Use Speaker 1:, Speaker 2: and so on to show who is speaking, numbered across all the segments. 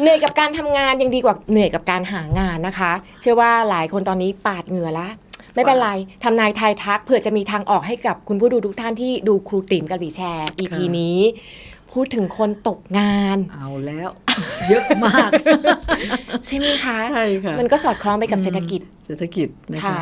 Speaker 1: เหนื่อยกับการทำงานยังดีกว่าเหนื่อยกับการหางานนะคะ เชื่อว่าหลายคนตอนนี้ปาดเหงื่อละไม่เป็นไร ทำนายทายทักเผื่อจะมีทางออกให้กับคุณผู้ดูทุกท่านที่ดูครูติ๋มกับหลีแชร์ EP
Speaker 2: ค่ะ
Speaker 1: นี้ พูดถึงคนตกงาน
Speaker 2: เอาแล้ว เยอะมาก
Speaker 1: ใช่ไหมคะ
Speaker 2: ใช่ค่ะ
Speaker 1: มันก็สอดคล้องไปกับเศรษฐกิจ
Speaker 2: เศรษฐกิจนะคะ
Speaker 1: ค่ะ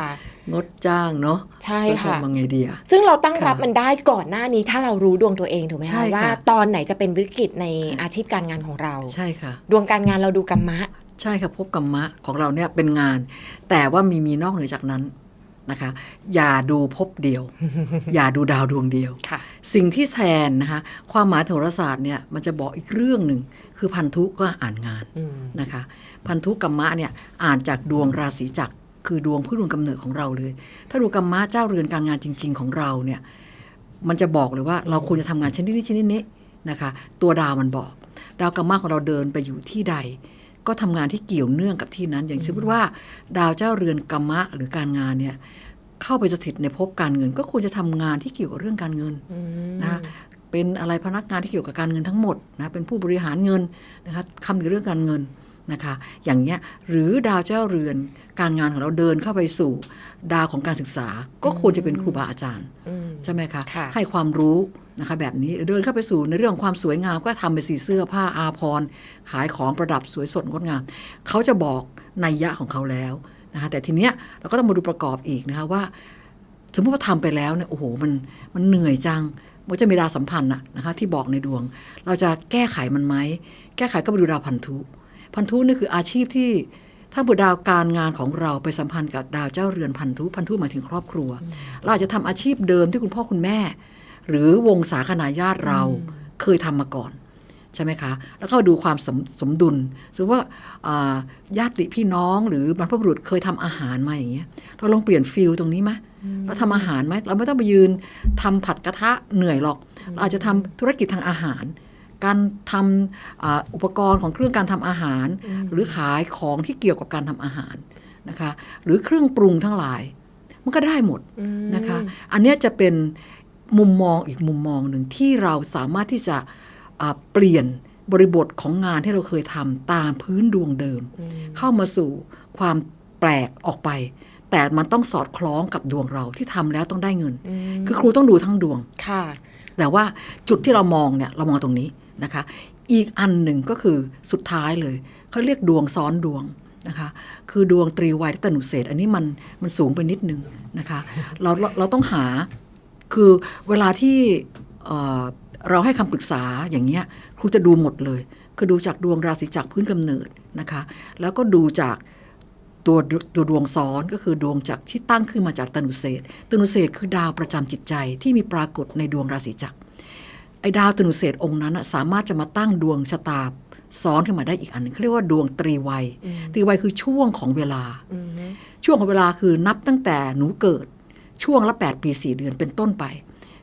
Speaker 2: งดจ้างเนาะ
Speaker 1: ใช่
Speaker 2: เรา
Speaker 1: ค่ะ
Speaker 2: ทำยังไงดีอะ
Speaker 1: ซึ่งเราตั้ง
Speaker 2: ค่ะ
Speaker 1: รับมันได้ก่อนหน้านี้ถ้าเรารู้ดวงตัวเองถูกไหม
Speaker 2: ใช่
Speaker 1: คะ
Speaker 2: ค่ะ
Speaker 1: ว่าตอนไหนจะเป็นวิกฤตในอาชีพการงานของเรา
Speaker 2: ใช่ค่ะ
Speaker 1: ดวงการงานเราดูกรรมะ
Speaker 2: ใช่ค่ะพบกรรมะของเราเนี่ยเป็นงาน แต่ว่ามีมีนอกเหนือจากนั้น นะคะ อย่าดูพบเดียว อย่าดูดาวดวงเดียว
Speaker 1: ค่ะ
Speaker 2: สิ่งที่แทนนะคะ ความหมายโหราศาสตร์เนี่ยมันจะบอกอีกเรื่องหนึ่ง คือพันธุก็อ่านงาน
Speaker 1: อืม
Speaker 2: นะคะ พันธุกรรมะเนี่ยอ่านจากดวงราศีจักรคือดวงพื้นดวงกำเนิดของเราเลย ถ้าดูกรรมะเจ้าเรือนการงานจริง ๆ ของเราเนี่ย มันจะบอกเลยว่าเราควรจะทำงานชนิดนี้ชนิดนี้นะคะ ตัวดาวมันบอก ดาวกรรมะของเราเดินไปอยู่ที่ใด ก็ทำงานที่เกี่ยวเนื่องกับที่นั้น อย่างเช่นว่า ดาวเจ้าเรือนกรรมะหรือการงานเนี่ยเข้าไปสถิตในภพการเงิน ก็ควรจะทำงานที่เกี่ยวกับเรื่องการเงิน
Speaker 1: อืม
Speaker 2: นะคะเป็นอะไรพนักงานที่เกี่ยวกับการเงินทั้งหมดนะเป็นผู้บริหารเงินนะคะคำถึงเรื่องการเงินนะคะอย่างเงี้ยหรือดาวเจ้าเรือนการงานของเราเดินเข้าไปสู่ ดาวของการศึกษา ก็ควรจะเป็นครูบาอาจารย์
Speaker 1: อืม
Speaker 2: ใช่ไหมคะ
Speaker 1: ค่ะ
Speaker 2: ให้ความรู้ นะคะแบบนี้เดินเข้าไปสู่ในเรื่องความสวยงามก็ทำไปสีเสื้อผ้าอาภรขายของประดับสวยสดงดงาม เขาจะบอกนัยยะของเขาแล้วนะคะแต่ทีเนี้ยเราก็ต้องมาดูประกอบอีกนะคะว่า สมมติว่าทำไปแล้วเนี่ยโอ้โหมันมันเหนื่อยจังมันจะมีดาวสัมพันธ์นะนะคะที่บอกในดวง เราจะแก้ไขมันไหมแก้ไขก็ไปดูดาวพันธุ พันธุนี่คืออาชีพที่ถ้าบุดาวการงานของเราไปสัมพันธ์กับดาวเจ้าเรือนพันธุพันธุหมายถึงครอบครัว เราอาจจะทำอาชีพเดิมที่คุณพ่อคุณแม่ หรือวงศาคณาญาติเราเคยทำมาก่อน ใช่ไหมคะ แล้วก็ดูความสมสมดุลสมมติว่าอ่าญาติพี่น้องหรือบรรพบุรุษเคยทำอาหารมาอย่างเงี้ยเราลองเปลี่ยนฟิลตรงนี้ไหมเราทำอาหารไหมเราไม่ต้องไปยืนทำผัดกระทะเหนื่อยหรอก เราอาจจะทำธุรกิจทางอาหาร การทำอาอุปกรณ์ของเครื่องการทำอาหาร หรือขายของที่เกี่ยวกับการทำอาหารนะคะ หรือเครื่องปรุงทั้งหลายมันก็ได้หมด
Speaker 1: อืม
Speaker 2: นะคะ อันเนี้ยจะเป็น มุมมองอีกมุมมองหนึ่งที่เราสามารถที่จะอ่าเปลี่ยนบริบทของงานที่เราเคยทำตามพื้นดวงเดิม
Speaker 1: อืม
Speaker 2: เข้ามาสู่ความแปลกออกไป แต่มันต้องสอดคล้องกับดวงเราที่ทำแล้วต้องได้เงิน
Speaker 1: อืม
Speaker 2: คือครูต้องดูทั้งดวง
Speaker 1: ค่ะ
Speaker 2: แต่ว่าจุดที่เรามองเนี่ยเรามองตรงนี้นะคะ อีกอันหนึ่งก็คือสุดท้ายเลยเขาเรียกดวงซ้อนดวงนะคะคือดวงตรีวัยตนุเศษอันนี้มันมันสูงไปนิดนึงนะคะเราเราเราต้องหา คือเวลาที่เอ่อเราให้คำปรึกษาอย่างเงี้ยครูจะดูหมดเลย คือดูจากดวงราศีจากรพื้นกำเนิดนะคะ แล้วก็ดูจากตัวตัวดวงซ้อนก็คือดวงจากที่ตั้งขึ้นมาจากตนุเศษตนุเศษคือดาวประจำจิตใจที่มีปรากฏในดวงราศีจักรไอ้ดาวตนุเศษองค์นั้นน่ะสามารถจะมาตั้งดวงชะตาซ้อนขึ้นมาได้อีกอันหนึงเขาเรียกว่าดวงตรีวัย
Speaker 1: อืม
Speaker 2: ตรีวัยคือช่วงของเวลา
Speaker 1: อืม
Speaker 2: ช่วงของเวลาคือนับตั้งแต่หนูเกิด ช่วงละ 8 ปี 4 เดือนเป็นต้นไป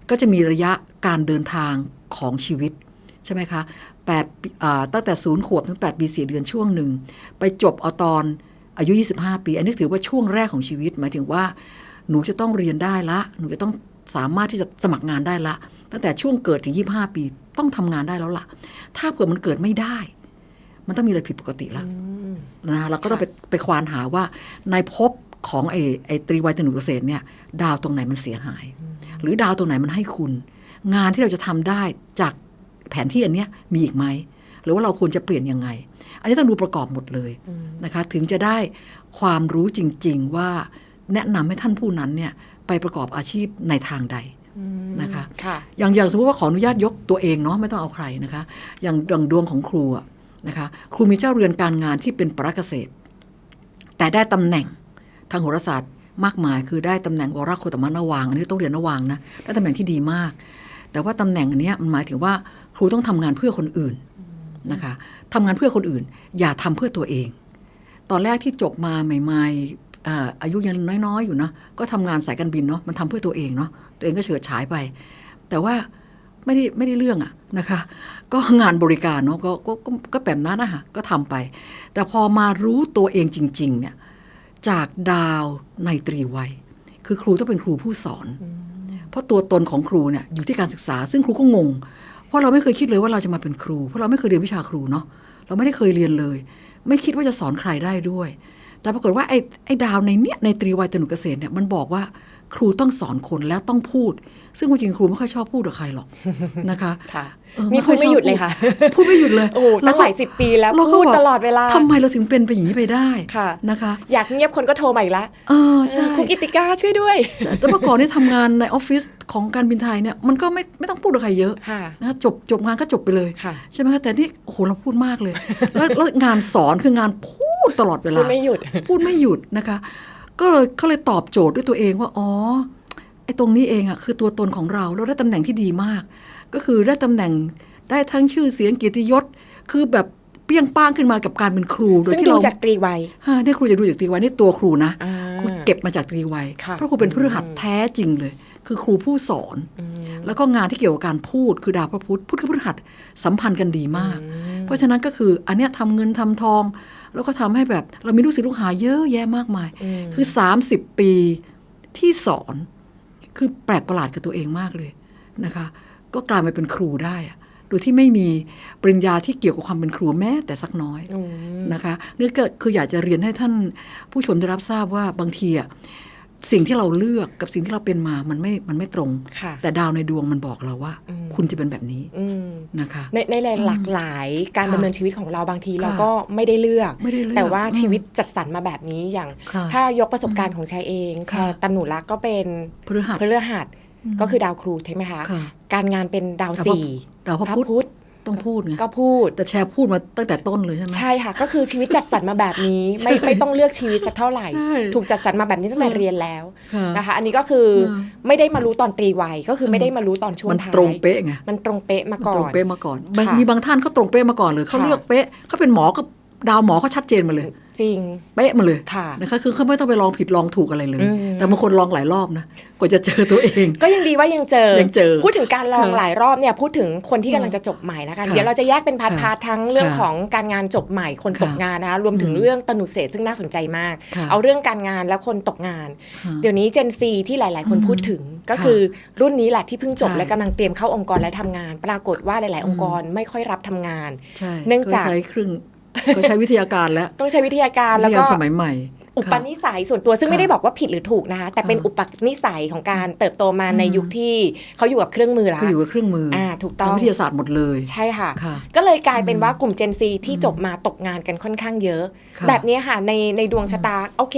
Speaker 2: ก็จะมีระยะการเดินทางของชีวิต ใช่ไหมคะ8ปีอ่าตั้งแต่ศูนย์ขวบถึง 8 ปี 4 เดือนช่วงหนึ่ง ไปจบเอาตอนอายุ 25 ปี อันนี้ถือว่าช่วงแรกของชีวิต หมายถึงว่าหนูจะต้องเรียนได้ละ หนูจะต้องสามารถที่จะสมัครงานได้ละ ตั้งแต่ช่วงเกิดถึง 25 ปีต้องทำงานได้แล้วล่ะ ถ้าเผื่อมันเกิดไม่ได้ มันต้องมีอะไรผิดปกติละ
Speaker 1: อืม
Speaker 2: นะเราก็ต้องไปไปควานหาว่าในภพ ของไอ้ไอ้ตรีวัยตนุเกษตรเนี่ย ดาวตรงไหนมันเสียหาย หรือดาวตรงไหนมันให้คุณ งานที่เราจะทำได้จากแผนที่อันเนี้ยมีอีกไหมหรือว่าเราควรจะเปลี่ยนยังไง อันนี้ต้องดูประกอบหมดเลยนะคะ ถึงจะได้ความรู้จริง ๆ ว่าแนะนำให้ท่านผู้นั้นเนี่ยไปประกอบอาชีพในทางใด
Speaker 1: อืม
Speaker 2: นะคะ
Speaker 1: ค่ะ
Speaker 2: อย่างอย่างสมมติว่าขออนุญาตยกตัวเองเนาะไม่ต้องเอาใครนะคะ อย่างดังดวงของครูอะนะคะ ครูมีเจ้าเรือนการงานที่เป็นปรกเกษตร แต่ได้ตำแหน่ง ทางโหราศาสตร์มากมาย คือได้ตำแหน่งวรโคตมนวางอันนี้ต้องเรียนนวางนะได้ตำแหน่งที่ดีมาก แต่ว่าตำแหน่งอันนี้มันหมายถึงว่าครูต้องทำงานเพื่อคนอื่นนะคะทำงานเพื่อคนอื่น อย่าทำเพื่อตัวเอง ตอนแรกที่จบมาใหม่ ๆอาอายุยังน้อยๆอยู่นะก็ทำงานสายการบินเนาะมันทำเพื่อตัวเองเนาะตัวเองก็เฉิดฉายไป แต่ว่าไม่ได้ไม่ได้เรื่องอะนะคะ ก็งานบริการเนาะก็ก็ก็แบบนั้นนะคะก็ทำไป แต่พอมารู้ตัวเองจริง ๆ เนี่ย จากดาวในตรีวัย คือครูต้องเป็นครูผู้สอน เพราะตัวตนของครูเนี่ยอยู่ที่การศึกษา ซึ่งครูก็งง เพราะเราไม่เคยคิดเลยว่าเราจะมาเป็นครู เพราะเราไม่เคยเรียนวิชาครูเนาะเราไม่ได้เคยเรียนเลย ไม่คิดว่าจะสอนใครได้ด้วย แต่ปรากฏว่าไอ้ไอ้ดาวในเนี้ยในตรีวัยตนุเกษตรเนี่ยมันบอกว่าครูต้องสอนคนแล้วต้องพูด ซึ่งจริงครูไม่ค่อยชอบพูดกับใครหรอกนะคะ
Speaker 1: นี่
Speaker 2: ค่
Speaker 1: พูดไม่หยุดเลยค่ะ
Speaker 2: พูดไม่หยุดเลย
Speaker 1: โอ้โหตั้งหลายสิบปีแล้ว
Speaker 2: เราก็
Speaker 1: พูด
Speaker 2: บอก
Speaker 1: ตลอดเวลา
Speaker 2: ทำไมเราถึงเป็นไปอย่างนี้ไปได้
Speaker 1: ค่ะ
Speaker 2: นะคะ
Speaker 1: อยากเงียบคนก็โทรมาอีกละ
Speaker 2: เออใช่
Speaker 1: ครูกิติกาช่วยด้วย
Speaker 2: ใช่แต่เมื่อก่อนเนี่ยทำงานในออฟฟิศของการบินไทยเนี่ยมันก็ไม่ไม่ต้องพูดกับใครเยอะ
Speaker 1: ค่ะ
Speaker 2: นะคะจบจบงานก็จบไปเลย
Speaker 1: ค่ะ
Speaker 2: ใช่ไหมคะแต่นี่โอ้โหเราพูดมากเลยแล้วแล้วงานสอนคืองานพูดตลอดเวลา
Speaker 1: พูดไม่หยุด
Speaker 2: พูดไม่หยุดนะคะ ก็เลยก็เลยตอบโจทย์ด้วยตัวเองว่าอ๋อไอ้ตรงนี้เองอะคือตัวตนของเราเราได้ตำแหน่งที่ดีมาก ก็คือได้ตำแหน่งได้ทั้งชื่อเสียงเกียรติยศ คือแบบเปี้ยงป้างขึ้นมากับการเป็นครู โดย
Speaker 1: ซึ่ง
Speaker 2: ที่
Speaker 1: ดู
Speaker 2: เรา
Speaker 1: จากตรีวัย
Speaker 2: ฮะนี่ครูจะดูจากตรีวัยนี่ตัวครูนะ
Speaker 1: อ่า
Speaker 2: ครูเก็บมาจากตรีวัย
Speaker 1: ค่ะ
Speaker 2: เพราะครูเป็นพฤหัสแท้จริงเลย คือครูผู้สอน
Speaker 1: อืม
Speaker 2: แล้วก็งานที่เกี่ยวกับการพูดคือดาวพระพุธพุธกับพฤหัสสัมพันธ์กันดีมาก
Speaker 1: อืม
Speaker 2: เพราะฉะนั้นก็คืออันเนี้ยทำเงินทำทอง แล้วก็ทำให้แบบเรามีลูกศิษย์ลูกหาเยอะแยะมากมาย
Speaker 1: ม
Speaker 2: คือ 30 ปีที่สอนคือแปลกประหลาดกับตัวเองมากเลยนะคะ ก็กลายมาเป็นครูได้อะโดยที่ไม่มีปริญญาที่เกี่ยวกับความเป็นครูแม้แต่สักน้อย
Speaker 1: อืม
Speaker 2: นะคะนี่ก็คืออยากจะเรียนให้ท่านผู้ชมได้รับทราบว่าบางทีอะสิ่งที่เราเลือกกับสิ่งที่เราเป็นมามันไม่มันไม่ตรง
Speaker 1: ค่ะ
Speaker 2: แต่ดาวในดวงมันบอกเราว่า
Speaker 1: อืม
Speaker 2: คุณจะเป็นแบบนี้
Speaker 1: อืม
Speaker 2: นะคะ
Speaker 1: ในในหลากหลายการ
Speaker 2: ค่ะ
Speaker 1: ดำเนินชีวิตของเราบางที
Speaker 2: ค่ะ
Speaker 1: เราก็ไม่ได้เลือก
Speaker 2: ไม่ได้เลือก
Speaker 1: แต่ว่า
Speaker 2: อืม
Speaker 1: ชีวิตจัดสรรมาแบบนี้อย่าง
Speaker 2: ค่ะ
Speaker 1: ถ้ายกประสบการณ์ของชายเองแช
Speaker 2: ค่ะ
Speaker 1: ร์ตำหนูรักก็เป็น
Speaker 2: พฤหัส
Speaker 1: พฤหัส ก็คือดาวครูใช่ไหมคะ
Speaker 2: ค่ะ
Speaker 1: การงานเป็นดาว
Speaker 2: ดาวพระ
Speaker 1: สี่
Speaker 2: ดาวพระพุธต้องพูดไง
Speaker 1: ก็พูด
Speaker 2: แต่แชร์พูดมาตั้งแต่ต้นเลยใช่ไหม
Speaker 1: ใช่ค่ะ ก็คือชีวิตจัดสรรมาแบบนี้ ไม่ไม่ต้องเลือกชีวิตสักเท่าไหร่
Speaker 2: ใช่
Speaker 1: ถูกจัดสรรมาแบบนี้ตั้งแต่
Speaker 2: อืม
Speaker 1: เรียนแล้ว
Speaker 2: ค่ะ
Speaker 1: นะคะ อันนี้ก็คืออ
Speaker 2: ม
Speaker 1: ไม่ได้มารู้ตอนตรีวัยก็คือไม่ได้มารู้ตอนช่วง
Speaker 2: มัน
Speaker 1: ท้าย
Speaker 2: ตรงเป๊ะไง
Speaker 1: มันตรงเป๊ะมา
Speaker 2: มัน
Speaker 1: ก่อ
Speaker 2: ตรง
Speaker 1: น
Speaker 2: เป๊ะมาก่อนบาง
Speaker 1: ค่ะ
Speaker 2: มีบางท่านเขาตรงเป๊ะมาก่อนเลยเขา
Speaker 1: ค่ะ
Speaker 2: เลือกเป๊ะเขาเป็นหมอก็ ดาวหมอเขาชัดเจนมาเลย
Speaker 1: จริง
Speaker 2: เป๊ะมาเลย
Speaker 1: ค่ะ
Speaker 2: นะคะคือเขาไม่ต้องไปลองผิดลองถูกอะไรเลย
Speaker 1: อืม
Speaker 2: แต่บางคนลองหลายรอบนะกว่าจะเจอตัวเอง
Speaker 1: ก็ยังดีว่ายังเจอ
Speaker 2: ยังเจอ
Speaker 1: พูดถึงการลอง
Speaker 2: ค่ะ
Speaker 1: หลายรอบเนี่ยพูดถึงคนที่กำลังจะจบใหม่นะคะ
Speaker 2: ค่ะ
Speaker 1: เดี๋ยวเราจะแยกเป็นพาร์ท
Speaker 2: ค่ะ
Speaker 1: พาร์ททั้งเรื่อง
Speaker 2: ค่ะ
Speaker 1: ของการงานจบใหม่คนตก
Speaker 2: ค่ะ
Speaker 1: งานนะคะรวมถึง
Speaker 2: อืม
Speaker 1: เรื่องตนุเศษซึ่งน่าสนใจมาก
Speaker 2: ค่ะ
Speaker 1: เอาเรื่องการงานและคนตกงาน
Speaker 2: ค่ะ
Speaker 1: เดี๋ยวนี้ Gen Z ที่หลาย ๆ คน
Speaker 2: อืม
Speaker 1: พูดถึงก็
Speaker 2: ค่ะ
Speaker 1: คือรุ่นนี้แหละที่เพิ่งจบ
Speaker 2: ใช่
Speaker 1: และกำลังเตรียมเข้าองค์กรและทำงาน ปรากฏว่าหลาย ๆ องค์กรไม่ค่อยรับทำงาน
Speaker 2: ใช่
Speaker 1: เนื่องจาก
Speaker 2: ใช้ครึ่ง ก็ใช้วิทยาการแล้ว
Speaker 1: ต้องใช้วิทยาการ
Speaker 2: วิ
Speaker 1: แล้ว
Speaker 2: ท
Speaker 1: ก็
Speaker 2: ยาสมัยใหม่
Speaker 1: อุป
Speaker 2: ค่ะ
Speaker 1: นิสัยส่วนตัวซึ่ง
Speaker 2: ค่ะ
Speaker 1: ไม่ได้บอกว่าผิดหรือถูกนะคะ แต่เป็น
Speaker 2: ค่ะ
Speaker 1: อุปนิสัยของการเติบโตมาใน
Speaker 2: อืม
Speaker 1: ยุคที่เขาอยู่กับเครื่องมือแล้ว
Speaker 2: ก็อยู่กับเครื่องมืออ
Speaker 1: อ่าถูกต้อง
Speaker 2: ทางวิทยาศาสตร์หมดเลย
Speaker 1: ใช่ค่ะ
Speaker 2: ค่ะ
Speaker 1: ก็เลยกลายเป็นว่ากลุ่ม Gen Z ที่จบมาตกงานกันค่อนข้างเยอะ
Speaker 2: ค่ะ
Speaker 1: แบบนี้ค่ะในในดวงชะตาโอเค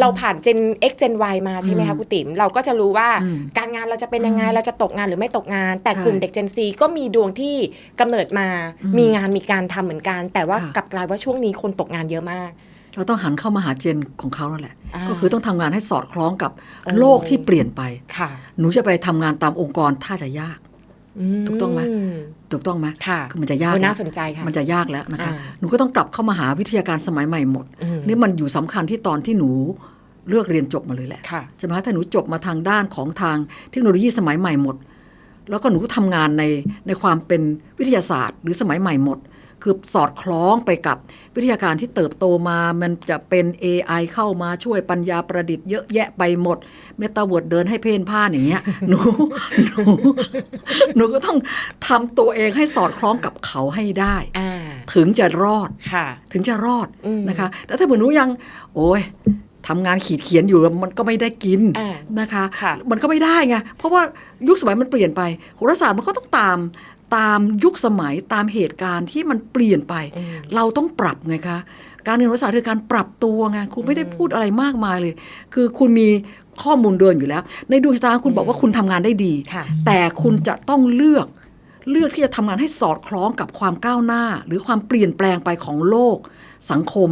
Speaker 1: เราผ่าน Gen X Gen Y มาใช่ไหม
Speaker 2: อื
Speaker 1: คะ
Speaker 2: ม
Speaker 1: คุณติ๋มเราก็จะรู้ว่า
Speaker 2: อืม
Speaker 1: การงานเราจะเป็นยังไงเราจะตกงานหรือไม่ตกงาน แต่
Speaker 2: ใช่
Speaker 1: กลุ่มเด็ก Gen Z ก็มีดวงที่กำเนิดมา
Speaker 2: อืม
Speaker 1: มีงานมีการทำเหมือนกัน แต่ว่า
Speaker 2: ค่ะ
Speaker 1: กลับกลายว่าช่วงนี้คนตกงานเยอะมาก
Speaker 2: เราต้องหันเข้ามาหาเจนของเขาแล้วแหละ
Speaker 1: อ่า
Speaker 2: ก็คือต้องทำงานให้สอดคล้องกับ
Speaker 1: โอ้
Speaker 2: โลกที่เปลี่ยนไป
Speaker 1: ค่ะ
Speaker 2: หนูจะไปทำงานตามองค์กรถ้าจะยากถูกต้องไหมถูกต้องไหม
Speaker 1: ค่ะ
Speaker 2: คือมันจะยาก
Speaker 1: โอ้น่า
Speaker 2: แล้ว
Speaker 1: สนใจค่ะ
Speaker 2: มันจะยากแล้วนะคะ
Speaker 1: อ่า
Speaker 2: หนูก็ต้องกลับเข้ามาหาวิทยาการสมัยใหม่หมด
Speaker 1: อืม
Speaker 2: นี่มันอยู่สำคัญที่ตอนที่หนูเลือกเรียนจบมาเลยแหละ
Speaker 1: ค่ะ
Speaker 2: ใช่ไหมคะถ้าหนูจบมาทางด้านของทางเทคโนโลยีสมัยใหม่หมด แล้วก็หนูก็ทำงานในในความเป็นวิทยาศาสตร์ หรือสมัยใหม่หมด คือสอดคล้องไปกับวิทยาการที่เติบโตมา มันจะเป็น AI เข้ามาช่วยปัญญาประดิษฐ์เยอะแยะไปหมด เมตาเวิร์ดเดินให้เพลนพ่านอย่างเงี้ยหนูหนูหนูก็ต้องทำตัวเองให้สอดคล้องกับเขาให้ได้
Speaker 1: อ่า
Speaker 2: ถึงจะรอด
Speaker 1: ค่ะ
Speaker 2: ถึงจะรอด
Speaker 1: อืม
Speaker 2: นะคะ แต่ถ้าเผื่อหนูยัง โอ้ยทำงานขีดเขียนอยู่มันก็ไม่ได้กิน
Speaker 1: อ่า
Speaker 2: นะคะ
Speaker 1: ค่ะ
Speaker 2: มันก็ไม่ได้ไงเพราะว่ายุคสมัยมันเปลี่ยนไปโหราศาสตร์มันก็ต้องตาม ตามยุคสมัยตามเหตุการณ์ที่มันเปลี่ยนไป
Speaker 1: อืม
Speaker 2: เราต้องปรับไงคะการเรียนโหราศาสตร์คือการปรับตัวไงครูไม่ได้พูดอะไรมากมายเลย คือคุณมีข้อมูลเดินอยู่แล้ว ในดวงชะตาคุณบอกว่าคุณทำงานได้ดี
Speaker 1: ค่ะ
Speaker 2: แต่คุณจะต้องเลือกเลือกที่จะทำงานให้สอดคล้องกับความก้าวหน้า หรือความเปลี่ยนแปลงไปของโลก สังคม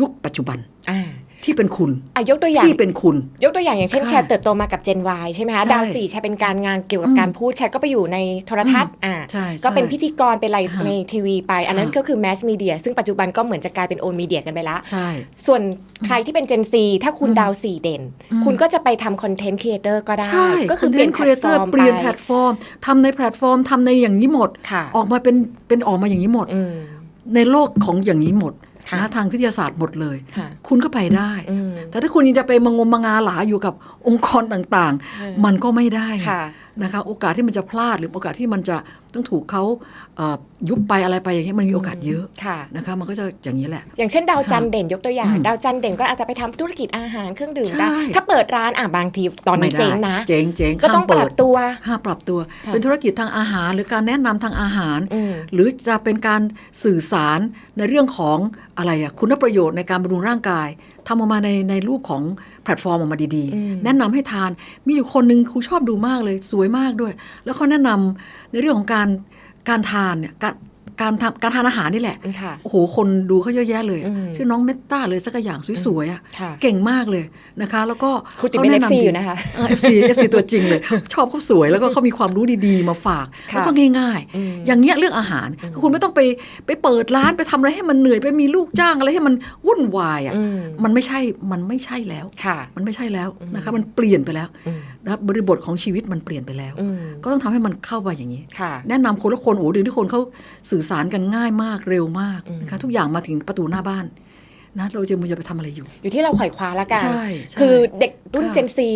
Speaker 2: ยุคปัจจุบัน
Speaker 1: อ่า
Speaker 2: ที่เป็นคุณ
Speaker 1: อะยกตัวอย่าง
Speaker 2: ที่เป็นคุณ
Speaker 1: ยกตัวอย่างอย่างเช่น
Speaker 2: ค่ะ
Speaker 1: แชร์เติบโตมากับ Gen Y ใช่ไหมคะ
Speaker 2: ใช่
Speaker 1: ดาวสี่แชร์เป็นการงานเกี่ยวกับ
Speaker 2: อืม
Speaker 1: การพูดแชร์ก็ไปอยู่ในโทรทัศน์อ่า
Speaker 2: ใช่
Speaker 1: ก็เป็น
Speaker 2: ใช่
Speaker 1: พิธีกรเป็นอะไร
Speaker 2: ค่ะ
Speaker 1: ในทีวีไป อันนั้น
Speaker 2: ค่ะ
Speaker 1: ก็คือแมสมีเดียซึ่งปัจจุบันก็เหมือนจะกลายเป็นโอนมีเดียกันไปละ
Speaker 2: ใช่
Speaker 1: ส่วนใครที่เป็น Gen Z ถ้าคุณ
Speaker 2: อืม
Speaker 1: ดาวสี่เด่น
Speaker 2: อืม
Speaker 1: คุณก็จะไปทำคอนเทนต์ครีเอเตอร์ก็ได้
Speaker 2: ใช่
Speaker 1: ก็คือเปลี่ยน
Speaker 2: ค
Speaker 1: แพล
Speaker 2: รีเอ
Speaker 1: ต
Speaker 2: เต
Speaker 1: ฟ
Speaker 2: อ
Speaker 1: อ
Speaker 2: ร์
Speaker 1: ร์ม
Speaker 2: เปลี่ยน
Speaker 1: ไป
Speaker 2: แพลตฟอร์มทำในแพลตฟอร์มทำในอย่างนี้หมด
Speaker 1: ค่ะ
Speaker 2: ออกมาเป็นเป็นออกมาอย่างนี้หมด
Speaker 1: อืม
Speaker 2: ในโลกของอย่างนี้หมด
Speaker 1: ค่ะ
Speaker 2: นะทางวิทยาศาสตร์หมดเลย
Speaker 1: ค่ะ
Speaker 2: คุณก็ไปได้
Speaker 1: อืม
Speaker 2: แต่ถ้าคุณยังจะไปมางมมางาหลาอยู่กับองค์กรต่าง
Speaker 1: เออ
Speaker 2: ๆมันก็ไม่ได้ไง
Speaker 1: ค่ะ
Speaker 2: นะคะโอกาสที่มันจะพลาดหรือโอกาสที่มันจะต้องถูกเขาเอ่อยุบไปอะไรไปอย่างเงี้ยมันมีโอกาสเยอะ
Speaker 1: ค่ะ
Speaker 2: นะคะมันก็จะอย่างนี้แหละ
Speaker 1: อย่างเช่นดาวจันทร์
Speaker 2: ค่ะ
Speaker 1: เด่นยกตัวอย่าง
Speaker 2: อืม
Speaker 1: ดาวจันทร์เด่นก็อาจจะไปทำธุรกิจอาหารเครื่องดื่ม
Speaker 2: ใช่
Speaker 1: ได้ถ้าเปิดร้านอะบางทีตอนนี้
Speaker 2: ไม่ได้
Speaker 1: เจ๊งนะ
Speaker 2: เจ๊งเจ๊ง
Speaker 1: ก็ต้อง
Speaker 2: ห้าม
Speaker 1: ป
Speaker 2: เปิ
Speaker 1: รั
Speaker 2: ด
Speaker 1: บตัว
Speaker 2: ห้ามปรับตัว
Speaker 1: ค่ะ
Speaker 2: เป็นธุรกิจทางอาหารหรือการแนะนำทางอาหาร
Speaker 1: อืม
Speaker 2: หรือจะเป็นการสื่อสารในเรื่องของอะไรอะคุณประโยชน์ในการบำรุงร่างกาย ทำออกมาในในรูปของแพลตฟอร์มออกมาดี
Speaker 1: อืม
Speaker 2: ๆแนะนำให้ทานมีอยู่คนหนึ่งครูชอบดูมากเลยสวยมากด้วย แล้วเขาแนะนำในเรื่องของการการทานเนี่ย การการทำการทานอาหารนี่แหละ
Speaker 1: ค่ะ
Speaker 2: โอ้โหคนดูเขาเยอะแยะเลยอะ
Speaker 1: อืม
Speaker 2: ชื่อน้องเมตตาเลยสักอย่างสวยๆอะ
Speaker 1: ค่ะ
Speaker 2: เก่งมากเลยนะคะ แล้วก็
Speaker 1: ครูติดเป็น
Speaker 2: ขา
Speaker 1: เอ
Speaker 2: แะ
Speaker 1: ฟซี
Speaker 2: ดี
Speaker 1: อยู่นะคะ
Speaker 2: เออฟซีเอฟซีตัวจริงเลย ชอบเขาสวยแล้วก็เขามีความรู้ดีๆมาฝาก
Speaker 1: ค่ะ
Speaker 2: แล้วก็ง่าย
Speaker 1: อืม
Speaker 2: ๆอย่างเงี้ยเรื่องอาหารคือคุณไม่ต้องไปไปเปิดร้านไปทำอะไรให้มันเหนื่อยไปมีลูกจ้างอะไรให้มันวุ่นวายอะ
Speaker 1: อืม
Speaker 2: มันไม่ใช่มันไม่ใช่แล้ว
Speaker 1: ค่ะ
Speaker 2: มันไม่ใช่แล้ว
Speaker 1: อืม
Speaker 2: นะคะ มันเปลี่ยนไปแล้ว
Speaker 1: อืม
Speaker 2: นะ บริบทของชีวิตมันเปลี่ยนไปแล้ว
Speaker 1: อืม
Speaker 2: ก็ต้องทำให้มันเข้าไปอย่างนี้
Speaker 1: ค่ะ
Speaker 2: แนะนำคนละคนโอ้เดี๋ยวนี้คนเขาสื่อสารกันง่ายมากเร็วมาก
Speaker 1: อืม
Speaker 2: นะคะทุกอย่างมาถึงประตูหน้าบ้านนะเราจะมันจะไปทำอะไรอยู่
Speaker 1: อยู่ที่เราไขว่คว้าละกัน
Speaker 2: ใช่ใช่
Speaker 1: คือเด็กรุ่น
Speaker 2: ค่ะ
Speaker 1: เจนซี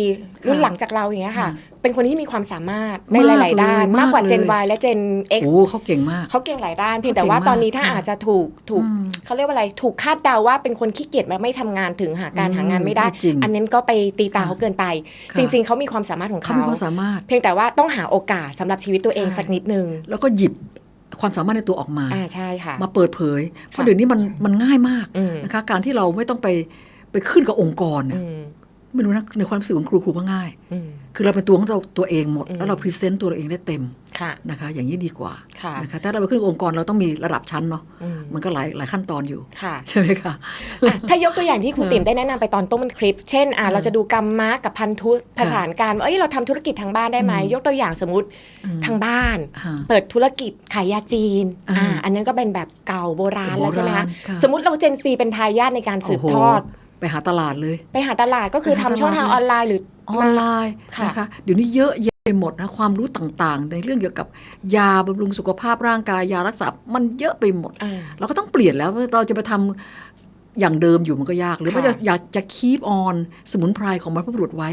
Speaker 1: รุ่น
Speaker 2: ค่ะ
Speaker 1: หลังจากเราอย่างเงี้ยค่ะ
Speaker 2: ค่ะ
Speaker 1: เป็นคนที่มีความสามารถใน
Speaker 2: มาก
Speaker 1: หลาย ๆ ด้าน
Speaker 2: เลย
Speaker 1: มากกว่า
Speaker 2: มาก
Speaker 1: เจน
Speaker 2: เลย
Speaker 1: Y และเจน X
Speaker 2: โอ้เขาเก่งมาก
Speaker 1: เขาเก่งหลายด้านเพียงแต่
Speaker 2: เขาเก่ง
Speaker 1: ว่าตอนนี้
Speaker 2: มาก
Speaker 1: ถ้า
Speaker 2: ค่ะ
Speaker 1: อาจจะถูกถูก
Speaker 2: อืม
Speaker 1: เขาเรียกว่าอะไรถูกคาดเดาว่าเป็นคนขี้เกียจมาไม่ทำงานถึงหาการ
Speaker 2: อืม
Speaker 1: หางานไม่ได้
Speaker 2: จริง
Speaker 1: อันนั้นก็ไปตีตา
Speaker 2: ค่ะ
Speaker 1: เขาเกินไป
Speaker 2: ค่ะ
Speaker 1: จริง ๆ เขามีความสามารถของ
Speaker 2: เขา
Speaker 1: เขา
Speaker 2: มีความสามารถ
Speaker 1: เพียงแต่ว่าต้องหาโอกาสสำหรับชีวิตตัวเอง
Speaker 2: ใช่
Speaker 1: สักนิดนึง
Speaker 2: แล้วก็หยิบความสามารถในตัวออกมา
Speaker 1: อ่าใช่ค่ะ
Speaker 2: มาเปิดเผยเพราะ
Speaker 1: ค่ะ
Speaker 2: เดี๋ยวนี้มันมันง่ายมาก
Speaker 1: อืม
Speaker 2: นะคะการที่เราไม่ต้องไปไปขึ้นกับองค์กรน่ะ
Speaker 1: อืม
Speaker 2: ไม่รู้นะในความรู้สึกของครูครูก็ง่าย
Speaker 1: อืม
Speaker 2: คือเราเป็นตัวของเราตัวเองหมด
Speaker 1: อืม
Speaker 2: แล้วเราพรีเซนต์ตัวเราเองได้เต็ม
Speaker 1: ค่ะ
Speaker 2: นะคะ อย่างนี้ดีกว่า
Speaker 1: ค่ะ
Speaker 2: นะคะถ้าเราไปขึ้นกับองค์กรเราต้องมีระดับชั้นเนาะ
Speaker 1: อืม
Speaker 2: มันก็หลายหลายขั้นตอนอยู่
Speaker 1: ค่ะ
Speaker 2: ใช่ไหมคะ
Speaker 1: อะถ้ายกตัวอย่างที่ครูติ๋มได้แนะนำไปตอนต้นคลิป เช่นอะ
Speaker 2: ค่ะ
Speaker 1: เราจะดูกรรมมากับพันธุผสานกันว่าเอ้ยเราทำธุรกิจทางบ้านได้ไหม
Speaker 2: อืม
Speaker 1: ยกตัวอย่างสมมติ
Speaker 2: อืม
Speaker 1: ทางบ้าน
Speaker 2: ฮะ
Speaker 1: เปิดธุรกิจขายยาจีน
Speaker 2: อ่า
Speaker 1: อ่าอันนั้นก็เป็นแบบเก่าโบราณแล้วใช่ไหม
Speaker 2: โบรา
Speaker 1: คะ
Speaker 2: ณค่ะ
Speaker 1: สมมติเราเจนซีเป็นทายาทในการสืบ
Speaker 2: โอ้โห
Speaker 1: ทอด
Speaker 2: ไปหาตลาดเลย
Speaker 1: ไปหาตลาดก็คือ
Speaker 2: ไป
Speaker 1: ทำ
Speaker 2: หาตลาด
Speaker 1: ช่องทางออนไลน์หรือ
Speaker 2: ออนไลน์
Speaker 1: ค่ะ
Speaker 2: นะคะเดี๋ยวนี้เยอะแยะไปหมดนะความรู้ต่างๆ ในเรื่องเกี่ยวกับยาบำรุงสุขภาพร่างกายยารักษา มันเยอะไปหมด
Speaker 1: อ่า
Speaker 2: เราก็ต้องเปลี่ยนแล้วเราจะไปทำอย่างเดิมอยู่มันก็ยาก หรือว่า
Speaker 1: ค่ะ
Speaker 2: จะอยากจะคีปออนสมุนไพรของบรรพบุรุษไว้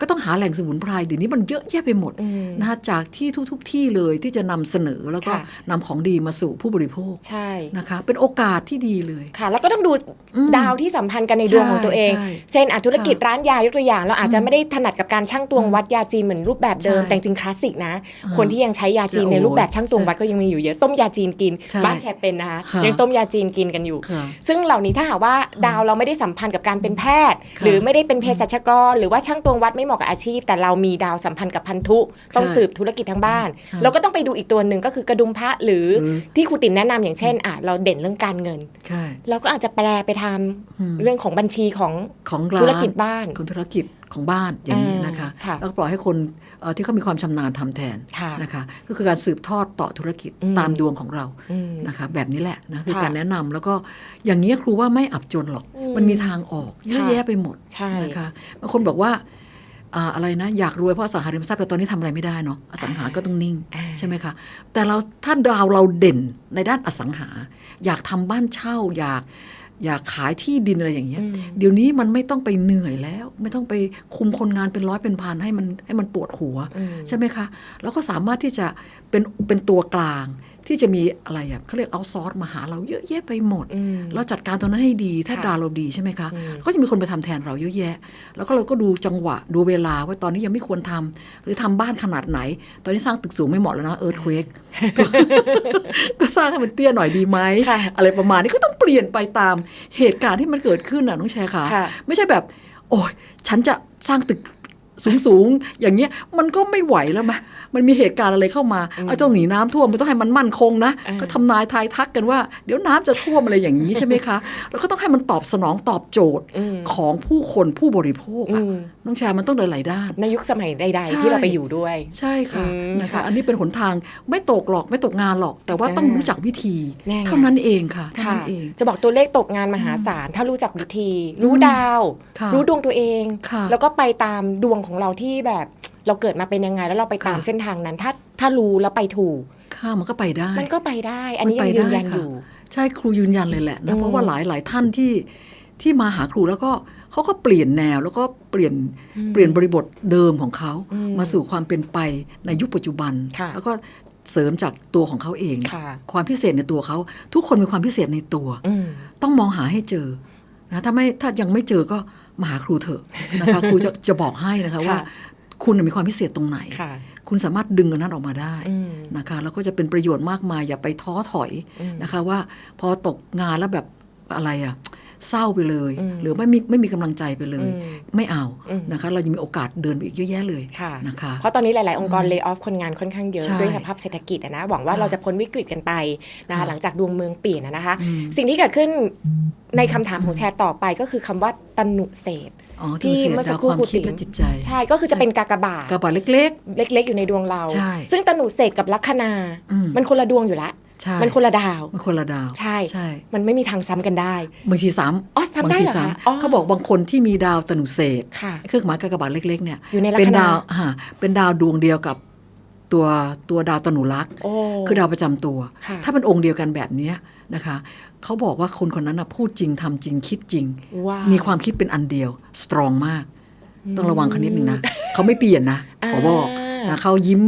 Speaker 2: ก็ต้องหาแหล่งสมุนไพรเดี๋ยวนี้มันเยอะแยะไปหมด
Speaker 1: อืม
Speaker 2: นะคะจากที่ทุกๆที่เลยที่จะนำเสนอแล้วก็
Speaker 1: ค่ะ
Speaker 2: นำของดีมาสู่ผู้บริโภค
Speaker 1: ใช่
Speaker 2: นะคะ เป็นโอกาสที่ดีเลย
Speaker 1: ค่ะ แล้วก็ต้องดู
Speaker 2: อืม
Speaker 1: ดาวที่สัมพันธ์กันในดวงของตัวเอง
Speaker 2: ใช่
Speaker 1: เช่นอะธุรกิจ
Speaker 2: ค่ะ
Speaker 1: ร้านยายกตัวอย่าง เราอาจจะ
Speaker 2: อืม
Speaker 1: ไม่ได้ถนัดกับการช่างตวงวัดยาจีนเหมือนรูปแบบเดิม
Speaker 2: ใช่
Speaker 1: แต่จริงๆคลาสสิกนะ
Speaker 2: อ่า
Speaker 1: คนที่ยังใช้ยาจีน
Speaker 2: จะ
Speaker 1: ในรูปแบบ
Speaker 2: โอ้ย
Speaker 1: ช่างตวงวัดก็ยังมีอยู่เยอะต้มยาจีนกิน
Speaker 2: ใช่
Speaker 1: บ้านแชร์เป็นนะคะ
Speaker 2: ค่ะ
Speaker 1: ยังต้มยาจีนกินกันอยู่
Speaker 2: ค่ะ
Speaker 1: ซึ่งเหล่านี้ถ้าหากว่าดาวเราไม่ได้สัมพันธ์กับการเป็นแพทย์
Speaker 2: ค่ะ
Speaker 1: หรือไม่ได้เป็นเภสัชกร หรือว่าช่างตวงวัดไม่เหมาะกับอาชีพ แต่เรามีดาวสัมพันธ์กับพันธุ ต้อง
Speaker 2: ค่ะ
Speaker 1: สืบธุรกิจทางบ้าน
Speaker 2: ค่ะ
Speaker 1: เราก็ต้องไปดูอีกตัวหนึ่งก็คือกระดุมพระหรือ
Speaker 2: หรือ
Speaker 1: ที่ครูติ๋มแนะนำอย่างเช่นอะเราเด่นเรื่องการเงิน
Speaker 2: ใช่
Speaker 1: เราก็อาจจะแปลไปทำ
Speaker 2: อืม
Speaker 1: เรื่องของบัญชีของ
Speaker 2: ของร้าน
Speaker 1: ธุรกิจบ้าน
Speaker 2: ของธุรกิจของบ้านอย่างนี้
Speaker 1: อ่าน
Speaker 2: นะคะ
Speaker 1: ค่ะ
Speaker 2: แล้วก็ปล่อยให้คนเอ่อที่เขามีความชำนาญทำแทน
Speaker 1: ค่ะ
Speaker 2: นะคะก็คือการสืบทอดต่อธุรกิจ
Speaker 1: อืม
Speaker 2: ตามดวงของเรา
Speaker 1: อืม
Speaker 2: นะคะแบบนี้แหละนะคือ
Speaker 1: ค่ะ
Speaker 2: การแนะนำแล้วก็อย่างนี้ยครูว่าไม่อับจนหรอก
Speaker 1: อืม
Speaker 2: มันมีทางออกเยอะ
Speaker 1: ค่ะ
Speaker 2: แยะไปหมด
Speaker 1: ใช่
Speaker 2: นะคะบางคนบอกว่า อ่าอะไรนะอยากรวยเพราะอสังหาริมทรัพย์แต่ตอนนี้ทำอะไรไม่ได้เนาะอสังหาก็ต้องนิ่ง
Speaker 1: อ่า
Speaker 2: ใช่ไหมคะแต่เราถ้าดาวเราเด่นในด้านอสังหา อยากทำบ้านเช่า อยากอยากขายที่ดินอะไรอย่างเงี้ย
Speaker 1: อืม
Speaker 2: เดี๋ยวนี้มันไม่ต้องไปเหนื่อยแล้ว ไม่ต้องไปคุมคนงานเป็นร้อยเป็นพันให้มันให้มันปวดหัว
Speaker 1: อืม
Speaker 2: ใช่ไหมคะแล้วก็สามารถที่จะเป็นเป็นตัวกลาง ที่จะมีอะไรอะเขาเรียกเอาซอร์สมาหาเราเยอะแยะไปหมด
Speaker 1: อืม
Speaker 2: เราจัดการตรงนั้นให้ดีถ้า
Speaker 1: ค่ะ
Speaker 2: ดาวเราดีใช่ไหมคะ
Speaker 1: อืม
Speaker 2: ก็จะมีคนไปทำแทนเราเยอะแยะ แล้วก็เราก็ดูจังหวะดูเวลาว่าตอนนี้ยังไม่ควรทำหรือทำบ้านขนาดไหน ตอนนี้สร้างตึกสูงไม่เหมาะแล้วนะเอิร์ธเควกก็สร้างให้มันเตี้ยหน่อยดีไหม
Speaker 1: ค่ะ
Speaker 2: อะไรประมาณนี้ก็ต้องเปลี่ยนไปตามเหตุการณ์ที่มันเกิดขึ้นน่ะน้องแชร์ค่ะ
Speaker 1: ค่ะ
Speaker 2: ไม่ใช่แบบ โอ้ยฉันจะสร้างตึก สูงๆ อย่างเงี้ยมันก็ไม่ไหวแล้วมะมันมีเหตุการณ์อะไรเข้ามา
Speaker 1: อืม
Speaker 2: เอาต้องหนีน้ำท่วมมันต้องให้มันมั่นคงนะ
Speaker 1: อ่า
Speaker 2: ก็ทำนายทายทักกันว่า เดี๋ยวน้ำจะท่วมอะไรอย่างนี้ใช่ไหมคะ แล้วก็ต้องให้มันตอบสนองตอบโจทย์
Speaker 1: อืม
Speaker 2: ของผู้คนผู้บริโภค
Speaker 1: อื
Speaker 2: อะ
Speaker 1: ม
Speaker 2: น้องแชร์มันต้องหลายๆด้าน
Speaker 1: ในยุคสมัยใด
Speaker 2: ใช่
Speaker 1: ๆที่เราไปอยู่ด้วย
Speaker 2: ใช่ค่ะ
Speaker 1: อืม
Speaker 2: นะคะ
Speaker 1: ค่ะ
Speaker 2: อันนี้เป็นหนทางไม่ตกหรอกไม่ตกงานหรอก แต่ว่าต้อง
Speaker 1: อ่า
Speaker 2: รู้จักวิธี
Speaker 1: แน่ไง
Speaker 2: เท่านั้นเองค่ะเท่า
Speaker 1: ค่ะ
Speaker 2: นั้นเอง
Speaker 1: จะบอกตัวเลขตกงานมหาศาลถ้ารู้จักวิธี รู้ดาว
Speaker 2: ค่ะ
Speaker 1: รู้ดวงตัวเอง
Speaker 2: ค่ะ
Speaker 1: แล้วก็ไปตามดวงของเราที่แบบเราเกิดมาเป็นยังไง แล้วเราไปตาม
Speaker 2: ค่ะ
Speaker 1: เส้นทางนั้น ถ้าถ้ารู้แล้วไปถูก
Speaker 2: ค่ะมันก็ไปได้
Speaker 1: มันก็ไปได้ อันนี้
Speaker 2: มั
Speaker 1: ยั
Speaker 2: น
Speaker 1: ง
Speaker 2: ไป
Speaker 1: ยืน
Speaker 2: ได้
Speaker 1: ยัน
Speaker 2: ค่ะ
Speaker 1: อยู่
Speaker 2: ใช่ครูยืนยันเลยแหละ
Speaker 1: อื
Speaker 2: นะ
Speaker 1: ม
Speaker 2: เพราะว่าหลายหลายท่านที่ที่มาหาครูแล้วก็เขาก็เปลี่ยนแนวแล้วก็เปลี่ยนเปลี่ยนบริบทเดิมของเขา
Speaker 1: อืม
Speaker 2: มาสู่ความเป็นไปในยุคปัจจุบัน
Speaker 1: ค่ะ
Speaker 2: แล้วก็เสริมจากตัวของเขาเอง
Speaker 1: ค่ะ
Speaker 2: ความพิเศษในตัวเขา ทุกคนมีความพิเศษในตัว
Speaker 1: อืม
Speaker 2: ต้องมองหาให้เจอนะถ้าไม่ถ้ายังไม่เจอก็ มาหาครูเถอะนะคะครูจะจะบอกให้นะคะว่า คุณน่ะมีความพิเศษตรงไหน
Speaker 1: ค่ะ
Speaker 2: คุณสามารถดึงอันนั้นออกมาได้
Speaker 1: อืม
Speaker 2: นะคะแล้วก็จะเป็นประโยชน์มากมายอย่าไปท้อถอย
Speaker 1: อืม
Speaker 2: นะคะว่าพอตกงานแล้วแบบอะไรอะ เศร้าไปเลย
Speaker 1: อืม
Speaker 2: หรือไม่มีไม่มีกำลังใจไปเลย
Speaker 1: อืม
Speaker 2: ไม่เอา
Speaker 1: อืม
Speaker 2: นะคะเรายังมีโอกาสเดินไปอีกเยอะแยะเลย
Speaker 1: ค่ะ
Speaker 2: นะคะ
Speaker 1: เพราะตอนนี้หลาย ๆ องค์กรเลิกออฟคนงานค่อนข้างเยอะ
Speaker 2: ใช่
Speaker 1: ด้วยสภาพเศรษฐกิจอะนะหวังว่า
Speaker 2: ค่ะ
Speaker 1: เราจะพ้นวิกฤตกันไปนะคะ
Speaker 2: ค่ะ
Speaker 1: หลังจากดวงเมืองเปลี่ยนอะนะคะ
Speaker 2: อืม
Speaker 1: สิ่งที่เกิดขึ้นในคำถามของแชร์ต่อไปก็คือคำว่าตนุเศษ
Speaker 2: อ๋อ
Speaker 1: ที่
Speaker 2: ที่
Speaker 1: เมื่
Speaker 2: เมื่
Speaker 1: อ
Speaker 2: อ
Speaker 1: สั
Speaker 2: สั
Speaker 1: ก
Speaker 2: ก
Speaker 1: ค
Speaker 2: ค
Speaker 1: รู่
Speaker 2: รู่ความ
Speaker 1: ครู
Speaker 2: คิด
Speaker 1: ติ๋ม
Speaker 2: และจิตใจ
Speaker 1: ใช่ก็คือจะเป็นกากบาท
Speaker 2: กระบาดเล็ก
Speaker 1: เล็ก ๆ อยู่ในดวงเรา
Speaker 2: ใช่
Speaker 1: ซึ่งตนุเศษกับลัคนา
Speaker 2: อืม
Speaker 1: มันคนละดวงอยู่ละ
Speaker 2: ๆใช่
Speaker 1: มันคนละดาว
Speaker 2: มันคนละดาว
Speaker 1: ใช่
Speaker 2: ใช่
Speaker 1: มันไม่มีทางซ้ำกันได้
Speaker 2: บางทีซ้
Speaker 1: อ๋อำซ้ำ
Speaker 2: บาง
Speaker 1: ได้
Speaker 2: ที
Speaker 1: เหรอ
Speaker 2: ซ้
Speaker 1: คะอ๋อำ
Speaker 2: เขาบอกบางคนที่มีดาวตนุเศษ
Speaker 1: ค่ะ
Speaker 2: เครื่องหมายกากบาทเล็ก ๆ เนี่ย
Speaker 1: อยู่ในลัค
Speaker 2: เป็น
Speaker 1: นา
Speaker 2: ดาวฮะเป็นดาวดวงเดียวกับตัวตัวดาวตนุรักษ์
Speaker 1: โอ้
Speaker 2: คือดาวประจำตัว
Speaker 1: ค่ะ
Speaker 2: ถ้าเป็นองค์เดียวกันแบบเนี้ยนะคะเขาบอกว่าคนคนนั้นนะพูดจริงทำจริงคิดจริง
Speaker 1: ว้าว
Speaker 2: มีความคิดเป็นอันเดียวสตรองมาก ต้องระวังคณิดนึงนะเขาไม่เปลี่ยนนะขอบอก
Speaker 1: อ่าน
Speaker 2: นะเขายิ้ม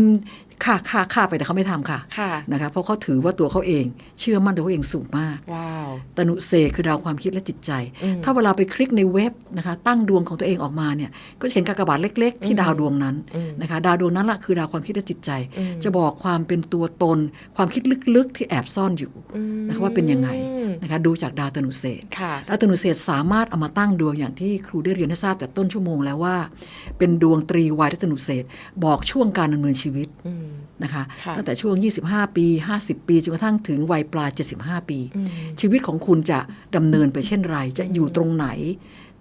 Speaker 2: ค่าค่าค่าไปแต่เขาไม่ทำค่ะ
Speaker 1: ค่ะ
Speaker 2: นะคะเพราะเขาถือว่าตัวเขาเอง เชื่อมั่นตัวเขาเองสูงมาก
Speaker 1: ว้าว
Speaker 2: ตนุเศษคือดาวความคิดและจิตใจ
Speaker 1: อืม
Speaker 2: ถ้าเวลาไปคลิกในเว็บนะคะตั้งดวงของตัวเองออกมาเนี่ยก็จะเห็นกากบาทเล็ก ๆ ที่
Speaker 1: อืม
Speaker 2: ดาวดวงนั้น
Speaker 1: อืม
Speaker 2: นะคะดาวดวงนั้นละคือดาวความคิดและจิตใจ
Speaker 1: อืม
Speaker 2: จะบอกความเป็นตัวตน ความคิดลึกๆที่แอบซ่อนอยู่
Speaker 1: อืม
Speaker 2: นะคะว่าเป็นยังไงนะคะดูจากดาวตนุเศษ
Speaker 1: ค่ะ
Speaker 2: ดาวตนุเศษสามารถเอามาตั้งดวงอย่างที่ครูได้เรียนให้ทราบแต่ต้นชั่วโมงแล้วว่า เป็นดวงตรีวายตนุเศษบอกช่วงการดำเนินชีวิต
Speaker 1: อืม
Speaker 2: นะคะ
Speaker 1: ค่ะ
Speaker 2: ตั้งแต่ช่วง 25 ปี 50 ปีจนกระทั่งถึงวัยปลาย75 ปี
Speaker 1: อืม
Speaker 2: ชีวิตของคุณจะดำเนินไปเช่นไร จะอยู่ตรงไหน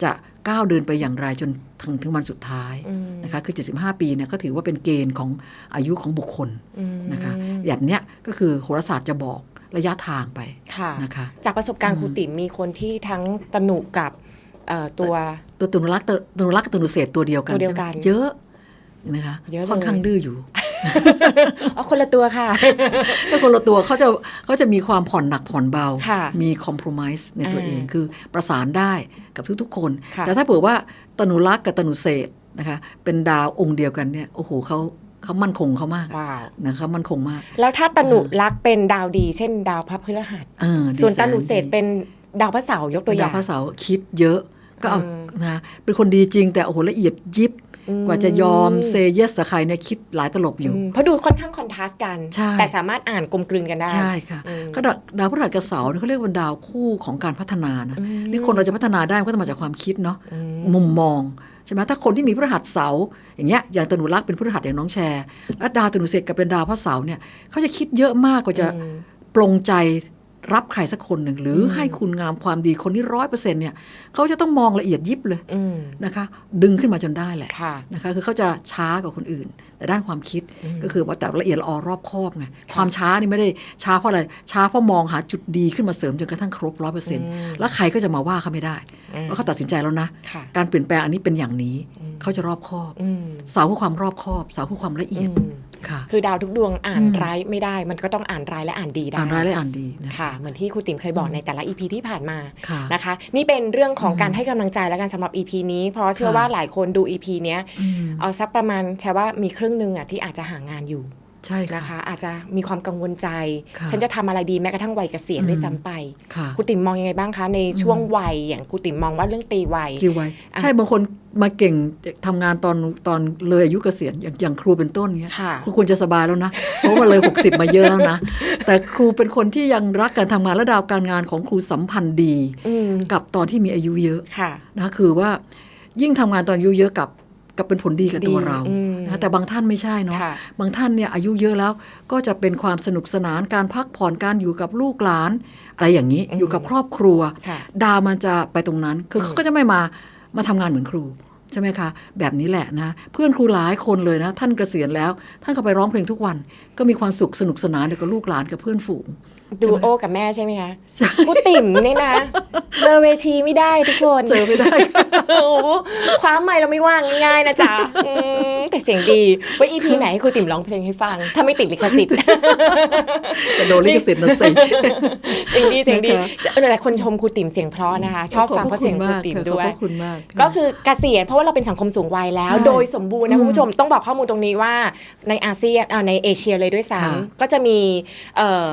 Speaker 2: จะก้าวเดินไปอย่างไรจนถึงถึงวันสุดท้าย
Speaker 1: อืม
Speaker 2: นะคะคือ 75 ปีเนี่ยก็ถือว่าเป็นเกณฑ์ของอายุของบุคคล
Speaker 1: อืม
Speaker 2: นะคะอย่างเนี้ยก็คือโหราศาสตร์จะบอกระยะทางไป
Speaker 1: ค่ะ
Speaker 2: นะคะ
Speaker 1: จากประสบการณ์ครูติ๋มมีคนที่ทั้งตนุกับเอ่อตัว
Speaker 2: ตัวตุนรักษ์ตัวตุนรักษ์กับตุนเศษตัวเดียวกัน
Speaker 1: ตัวเดียวกัน
Speaker 2: ใช่ไหมเยอะนะคะ
Speaker 1: เยอะเลย
Speaker 2: ค่อนข้างดื้ออยู่
Speaker 1: อ๋อคนละตัวค่ะ
Speaker 2: ถ้าคนละตัวเขาจะเขาจะมีความผ่อนหนักผ่อนเบา
Speaker 1: ค่ะ
Speaker 2: มีคอม p r o m i s e ในตัว
Speaker 1: อ่า
Speaker 2: เองคือประสานได้กับทุกๆคน
Speaker 1: ค่ะ
Speaker 2: แต่ถ้าเผื่อว่าตนุรักษ์กับตนุเศษนะคะเป็นดาวองค์เดียวกันเนี่ยโอ้โหเขาเขามั่นคงเขามาก
Speaker 1: ว้าว
Speaker 2: นะคะมั่นคงมาก
Speaker 1: แล้วถ้าตนุรักษ์เป็นดาวดี เช่น ดาวพระพฤหัส
Speaker 2: เออดี
Speaker 1: ส่วน
Speaker 2: แต
Speaker 1: นุเศษเป็นดาวพระเสาร์ยกตัวอ
Speaker 2: ดา
Speaker 1: ย่าวง
Speaker 2: พระเสาร์คิดเยอะก็เอา
Speaker 1: เออ
Speaker 2: นะเป็นคนดีจริงแต่โอ้โหละเอียดยิบ
Speaker 1: อืม
Speaker 2: กว่าจะยอมเซเยสกับใครเนี่ยคิดหลายตลบอยู่
Speaker 1: อืมเพราะดูค่อนข้างคอนทราสต์กัน
Speaker 2: ใช่
Speaker 1: แต่สามารถอ่านกลมกลืนกันได้
Speaker 2: ใช่ค่ะ
Speaker 1: อืม
Speaker 2: ก็ดาวดาวพฤหัสกับเสาร์เนี่ยเขาเรียกว่าดาวคู่ของการพัฒนานะ
Speaker 1: อืม
Speaker 2: นี่คนเราจะพัฒนาได้มันก็ต้องมาจากความคิดเนาะ
Speaker 1: อืม
Speaker 2: มุมมองใช่ไหมถ้าคนที่มีพฤหัสเสาร์อย่างเงี้ยอย่างตนุรักษ์เป็นพฤหัสอย่างน้องแชร์ แล้วดาวตนุเศษกับเป็นดาวพระเสาร์เนี่ยเขาจะคิดเยอะมากกว่าจะ
Speaker 1: อืม
Speaker 2: ปลงใจ รับใครสักคนหนึ่งหรืออ
Speaker 1: ม
Speaker 2: ให้คุณงามความดีคนที่ร้อยเปอร์เซ็นต์เนี่ยเขาจะต้องมองละเอียดยิบเลย
Speaker 1: อืม
Speaker 2: นะคะ ดึงขึ้นมาจนได้แหละ
Speaker 1: ค่ะ
Speaker 2: นะคะคือเขาจะช้ากว่าคนอื่น แต่ด้านความคิด
Speaker 1: อืม
Speaker 2: ก็คือว่าแต่ละเอียดละออรอบคอบไงความช้านี่ไม่ได้ช้าเพราะอะไรช้าเพราะมองหาจุดดีขึ้นมาเสริมจนกระทั่งครบร้อยเปอร์เซ็นต์
Speaker 1: อืม
Speaker 2: แล้วใครก็จะมาว่าเขาไม่ได้
Speaker 1: อืม
Speaker 2: ว่าเขาตัดสินใจแล้วนะ
Speaker 1: ค่ะ
Speaker 2: การเปลี่ยนแปลงอันนี้เป็นอย่างนี้
Speaker 1: อืม
Speaker 2: เขาจะรอบคอบ
Speaker 1: อืม
Speaker 2: เสาเพื่อความรอบคอบ เสาเพื่อความละเอียด
Speaker 1: อืม
Speaker 2: ค่ะ
Speaker 1: คือดาวทุกดวงอ่าน
Speaker 2: อืม
Speaker 1: ร้ายไม่ได้ มันก็ต้องอ่านร้ายและอ่านดีได้
Speaker 2: อ่านร้ายและอ่านดีนะ
Speaker 1: ค่ะเหมือนที่ครูติ๋มเคยบอกในแต่ละ EP ที่ผ่านมา
Speaker 2: ค่ะ
Speaker 1: นะคะ นี่เป็นเรื่องของการให้กำลังใจแล้วกันสำหรับ EP นี้ เพราะเชื่อ
Speaker 2: ค่ะ
Speaker 1: ว่าหลายคนดู EP เนี้ย
Speaker 2: อืม
Speaker 1: เอาสักประมาณแชร์ว่ามีครึ่งหนึ่งอะที่อาจจะหางานอยู่
Speaker 2: ใช่ค่ะ
Speaker 1: นะคะ อาจจะมีความกังวลใจ
Speaker 2: ค่ะ
Speaker 1: ฉันจะทำอะไรดีแม้กระทั่งวัยเกษียณ
Speaker 2: อืม
Speaker 1: ด้วยซ้ำไป
Speaker 2: ค่ะ
Speaker 1: ครูติ๋มมองยังไงบ้างคะ ในช่วงวัยอย่างครูติ๋มมองว่าเรื่องตีวัย
Speaker 2: รีไวใช่บางคนมาเก่งทำงานตอนตอนเลยอายุเกษียณอย่างอย่างครูเป็นต้นเงี้ย
Speaker 1: ค่ะ
Speaker 2: ครูควรจะสบายแล้วนะ เพราะว่าเลย 60 มาเยอะแล้วนะ แต่ครูเป็นคนที่ยังรักการทำงานและดาวการงานของครูสัมพันธ์ดี
Speaker 1: อืม
Speaker 2: กับตอนที่มีอายุเยอะ
Speaker 1: ค่ะ
Speaker 2: นะคือว่ายิ่งทำงานตอนอายุเยอะกับกับเป็นผลดีกับตัว
Speaker 1: ดี
Speaker 2: เรา
Speaker 1: อืม
Speaker 2: นะแต่บางท่านไม่ใช่เนาะ
Speaker 1: ค่ะ
Speaker 2: บางท่านเนี่ยอายุเยอะแล้วก็จะเป็นความสนุกสนานการพักผ่อนการอยู่กับลูกหลาน อะไรอย่างนี้
Speaker 1: อืม
Speaker 2: อยู่กับครอบครัว
Speaker 1: ค่ะ
Speaker 2: ดาวมันจะไปตรงนั้นคือ
Speaker 1: ม
Speaker 2: เขาก็จะไม่มามาทำงานเหมือนครูใช่ไหมคะ แบบนี้แหละนะ เพื่อนครูหลายคนเลยนะ ท่านเกษียณแล้ว ท่านก็ไปร้องเพลงทุกวัน ก็มีความสุขสนุกสนานอยู่กับลูกหลานกับเพื่อนฝูง
Speaker 1: ดูโอกับแม่ใช่ไหมคะครูติ๋มนี่นะ เจอเวทีไม่ได้ทุกคน
Speaker 2: เจอไม่ได้
Speaker 1: โอ้โหความใหม่เราไม่ว่างง่ายๆนะจ๊ะอืมแต่เสียงดีว่า EP ไหนให้ครูติ๋มร้องเพลงให้ฟัง ถ้าไม่ติดลิขสิทธิ์
Speaker 2: จะโดนลิขสิทธิ์นะสิ
Speaker 1: เสียงดีเสียงดี
Speaker 2: นะคะ
Speaker 1: หลายๆคนชมครูติ๋มเสียงเพราะนะคะ ชอบฟังเพราะเสียงครูติ๋มด้วย
Speaker 2: ขอบพระคุณมาก
Speaker 1: ก็คือเกษียณเพราะว่าเราเป็นสังคมสูงวัยแล้ว
Speaker 2: ใช่
Speaker 1: โดยสมบูรณ์นะ
Speaker 2: อืม
Speaker 1: คุณผู้ชมต้องบอกข้อมูลตรงนี้ว่าในอาเซียนเอ่อในเอเชียเลยด้วย
Speaker 2: ค่ะ
Speaker 1: ซ้ำก็จะมีเอ่อ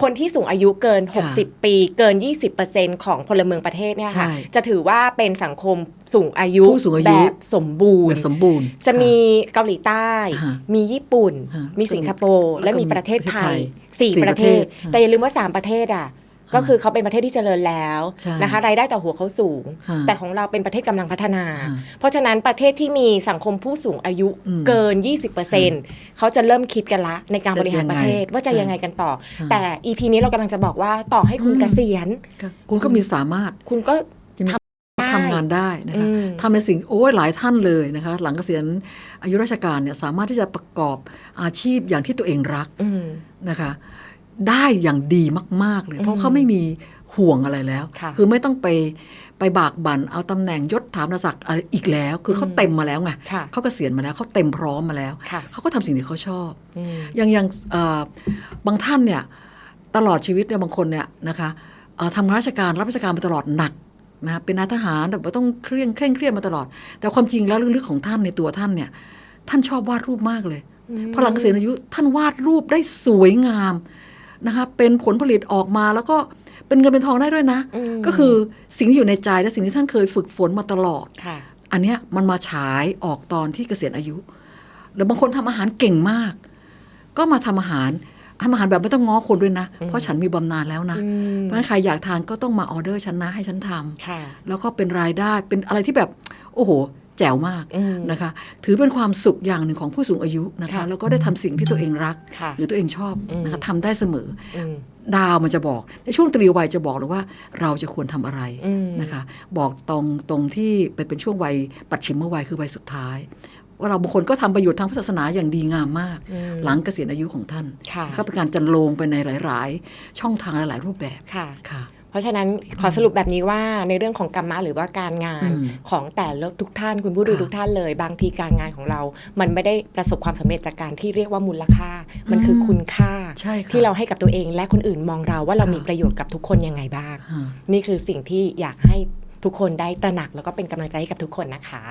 Speaker 1: คนที่สูงอายุเกิน
Speaker 2: ค่ะ
Speaker 1: 60 ปีเกิน 20%ของพลเมืองประเทศเนี่ยค่ะ
Speaker 2: ใช่
Speaker 1: จะถือว่าเป็นสังคมสูงอายุ
Speaker 2: ผู้สูงอายุ
Speaker 1: แบบสมบูร
Speaker 2: แบ
Speaker 1: ณ์
Speaker 2: บสมบูรณ์
Speaker 1: จะมีเกาหลีใต้
Speaker 2: ฮะ
Speaker 1: มีญี่ปุ่น
Speaker 2: ฮะ
Speaker 1: มีสิงคโปร์
Speaker 2: แล้วก็
Speaker 1: และมี
Speaker 2: มี
Speaker 1: ประเทศไท
Speaker 2: ประเทศไท
Speaker 1: ย
Speaker 2: ย
Speaker 1: สี่
Speaker 2: สี่
Speaker 1: ประเทศ
Speaker 2: ประเทศฮะ
Speaker 1: แต่อย่าลืมว่า 3 ประเทศอะ ก็คือเขาเป็นประเทศที่เจริญแล้ว
Speaker 2: ใช่
Speaker 1: นะคะรายได้ต่อหัวเขาสูง
Speaker 2: ฮะ
Speaker 1: แต่ของเราเป็นประเทศกำลังพัฒนา
Speaker 2: ฮะ
Speaker 1: เพราะฉะนั้นประเทศที่มีสังคมผู้สูงอายุ
Speaker 2: อืม
Speaker 1: เกิน 20%เขาจะเริ่มคิดกันละในการบริหารประเทศ
Speaker 2: จะยังไง
Speaker 1: ว่าจะ
Speaker 2: ใช่
Speaker 1: ยังไงกันต่อ
Speaker 2: ฮะ
Speaker 1: แต่ EP นี้เรากำลังจะบอกว่าต่อให้คุณ
Speaker 2: อืม
Speaker 1: เกษียณ
Speaker 2: คุณก็มีสามารถ
Speaker 1: คุณก็
Speaker 2: ทำทำงานได้นะคะ
Speaker 1: อืม
Speaker 2: ทำในสิ่งโอ้ยหลายท่านเลยนะคะหลังเกษียณอายุราชการเนี่ยสามารถที่จะประกอบอาชีพอย่างที่ตัวเองรัก
Speaker 1: อืม
Speaker 2: นะคะ ได้อย่างดีมาก ๆ เลย เพ
Speaker 1: อื
Speaker 2: ราะ
Speaker 1: ม
Speaker 2: เขาไม่มีห่วงอะไรแล้ว
Speaker 1: ค่ะ
Speaker 2: อไม่ต้องไปไปบากบั่นเอาตำแหน่งยศถามศักดิ์อะไรอีกแล้ว คือเขา
Speaker 1: อืม
Speaker 2: เต็มมาแล้วไง
Speaker 1: ค่ะ
Speaker 2: เขาเกษียณมาแล้วเขาเต็มพร้อมมาแล้ว
Speaker 1: ค่ะ
Speaker 2: เขาก็ทำสิ่งที่เขาชอบ
Speaker 1: อืม
Speaker 2: อย่างอย่างเอ่อบางท่านเนี่ยตลอดชีวิตเนี่ยบางคนเนี่ยนะคะเอ่อทำงานราชการรับราชการมาตลอดหนักนะเป็นนายทหารแบบว่าต้องเคร่งเคร่งเครียดมาตลอด แต่ความจริงแล้วลึกๆของท่านในตัวท่านเนี่ยท่านชอบวาดรูปมากเลยพอหลังเกษียณอายุท่านวาดรูปได้สวยงาม นะคะเป็นผลผลิตออกมาแล้วก็เป็นเงินเป็นทองได้ด้วยนะ
Speaker 1: ม
Speaker 2: ก็คือสิ่งที่อยู่ในใจและสิ่งที่ท่านเคยฝึกฝนมาตลอด
Speaker 1: ค่ะ
Speaker 2: อันเนี้ยมันมาฉายออกตอนที่เกษียณอายุหรือบางคนทำอาหารเก่งมาก ก็มาทำอาหารทำอาหารแบบไม่ต้องง้อคนด้วยนะ
Speaker 1: อืม
Speaker 2: เพราะฉันมีบำนาญแล้วนะ
Speaker 1: อืม
Speaker 2: เพราะฉะนั้นใครอยากทานก็ต้องมาออเดอร์ฉันนะให้ฉันทำ
Speaker 1: ค่ะ
Speaker 2: แล้วก็เป็นรายได้เป็นอะไรที่แบบ โอ้โหแจ๋วมาก
Speaker 1: อืม
Speaker 2: นะคะ ถือเป็นความสุขอย่างหนึ่งของผู้สูงอายุนะคะ
Speaker 1: ค่ะ
Speaker 2: แล้วก็ได้ทำสิ่งที่ตัวเองรัก
Speaker 1: ค่ะ
Speaker 2: หรือตัวเองชอบ
Speaker 1: อืม
Speaker 2: นะคะทำได้เสมอ
Speaker 1: อืม
Speaker 2: ดาวมันจะบอกในช่วงตรีวัยจะบอกเลยว่าเราจะควรทำอะไร
Speaker 1: อืม
Speaker 2: นะคะ บอกตรงตรงที่ไปเป็นช่วงวัยปัจฉิมวัยคือวัยสุดท้าย ว่าเราบางคนก็ทำประโยชน์ทางพุทธศาสนาอย่างดีงามมาก
Speaker 1: อืม
Speaker 2: หลังเกษียณอายุของท่าน
Speaker 1: ค่ะ
Speaker 2: ก็เป็นการจันโลงไปในหลาย ๆ ช่องทางหลาย ๆ รูปแบบ
Speaker 1: ค่ะ
Speaker 2: ค่ะ
Speaker 1: เพราะฉะนั้นขอสรุปแบบนี้ว่าในเรื่องของกรรมะหรือว่าการงาน
Speaker 2: อืม
Speaker 1: ของแต่ละทุกท่านคุณผู้ดู
Speaker 2: ค่ะ
Speaker 1: ทุกท่านเลย บางทีการงานของเรา มันไม่ได้ประสบความสำเร็จจากการที่เรียกว่ามูลค่า มันคือคุณค่า
Speaker 2: ใช่ค่ะ
Speaker 1: ที่เราให้กับตัวเอง และคนอื่นมองเราว่าเรา
Speaker 2: ค่ะ
Speaker 1: มีประโยชน์กับทุกคนยังไงบ้าง
Speaker 2: ฮะ
Speaker 1: นี่คือสิ่งที่อยากให้ทุกคนได้ตระหนักแล้วก็เป็นกำลังใจให้กับทุกคนนะคะ